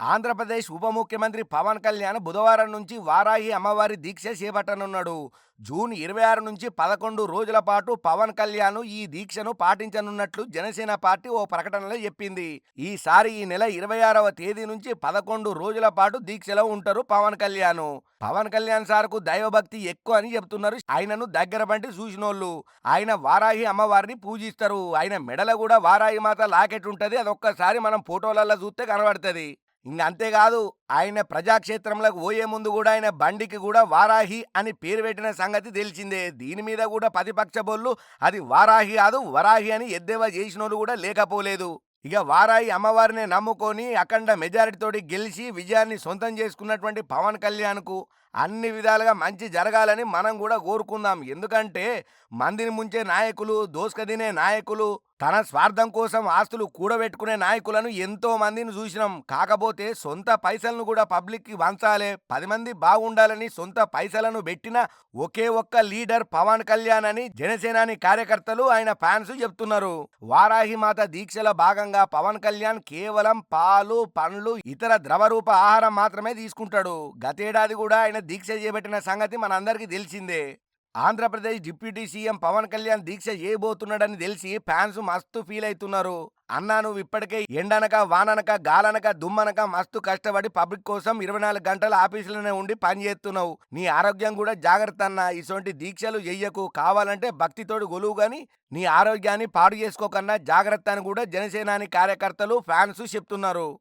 ఆంధ్రప్రదేశ్ ఉప ముఖ్యమంత్రి పవన్ కళ్యాణ్ బుధవారం నుంచి వారాహి అమ్మవారి దీక్ష చేపట్టనున్నాడు. జూన్ ఇరవై ఆరు నుంచి పదకొండు రోజుల పాటు పవన్ కళ్యాణ్ ఈ దీక్షను పాటించనున్నట్లు జనసేన పార్టీ ఓ ప్రకటనలో చెప్పింది. ఈసారి ఈ నెల ఇరవై ఆరవ తేదీ నుంచి పదకొండు రోజుల పాటు దీక్షలో ఉంటారు పవన్ కళ్యాణ్. పవన్ కళ్యాణ్ సార్కు దైవభక్తి ఎక్కువ అని చెప్తున్నారు. ఆయనను దగ్గర పంటి చూసినోళ్ళు. ఆయన వారాహి అమ్మవారిని పూజిస్తారు. ఆయన మెడల కూడా వారాహి మాత లాకెట్ ఉంటది. అదొక్కసారి మనం ఫోటోలలో చూస్తే కనబడుతుంది. ఇంకంతేకాదు ఆయన ప్రజాక్షేత్రంలోకి పోయే ముందు కూడా ఆయన బండికి కూడా వారాహి అని పేరు పెట్టిన సంగతి తెలిసిందే. దీని మీద కూడా ప్రతిపక్ష బొల్లు అది వారాహి కాదు వరాహి అని ఎద్దేవా చేసిన కూడా లేకపోలేదు. ఇక వారాయి అమ్మవారిని నమ్ముకొని అఖండ మెజారిటీతోటి గెలిచి విజయాన్ని సొంతం చేసుకున్నటువంటి పవన్ కళ్యాణ్కు అన్ని విధాలుగా మంచి జరగాలని మనం కూడా కోరుకుందాం. ఎందుకంటే మందిని ముంచే నాయకులు దోసుక తినే నాయకులు తన స్వార్థం కోసం ఆస్తులు కూడబెట్టుకునే నాయకులను ఎంతో మందిని చూసినాం. కాకపోతే సొంత పైసలను కూడా పబ్లిక్కి వంచాలే. పది మంది బాగుండాలని సొంత పైసలను పెట్టిన ఒకే ఒక్క లీడర్ పవన్ కళ్యాణ్ అని జనసేనాని కార్యకర్తలు ఆయన ఫ్యాన్స్ చెప్తున్నారు. వారాహి మాత దీక్షల భాగంగా పవన్ కళ్యాణ్ కేవలం పాలు పండ్లు ఇతర ద్రవరూప ఆహారం మాత్రమే తీసుకుంటాడు. గతేడాది కూడా ఆయన దీక్ష చేపట్టిన సంగతి మనందరికీ తెలిసిందే. ఆంధ్రప్రదేశ్ డిప్యూటీ సీఎం పవన్ కళ్యాణ్ దీక్ష చేయబోతున్నాడని తెలిసి ఫ్యాన్స్ మస్తు ఫీల్ అవుతున్నారు. అన్నా నువ్వు ఇప్పటికే ఎండనక వాననక గాలనక దుమ్మనక మస్తు కష్టపడి పబ్లిక్ కోసం ఇరవై నాలుగు గంటల ఆఫీసులోనే ఉండి పని చేస్తున్నావు. నీ ఆరోగ్యం కూడా జాగ్రత్త అన్న. ఇటువంటి దీక్షలు చెయ్యకు కావాలంటే భక్తితోడు గొలువు గాని నీ ఆరోగ్యాన్ని పాడు చేసుకోకన్నా జాగ్రత్త అని కూడా జనసేనాని కార్యకర్తలు ఫ్యాన్స్ చెప్తున్నారు.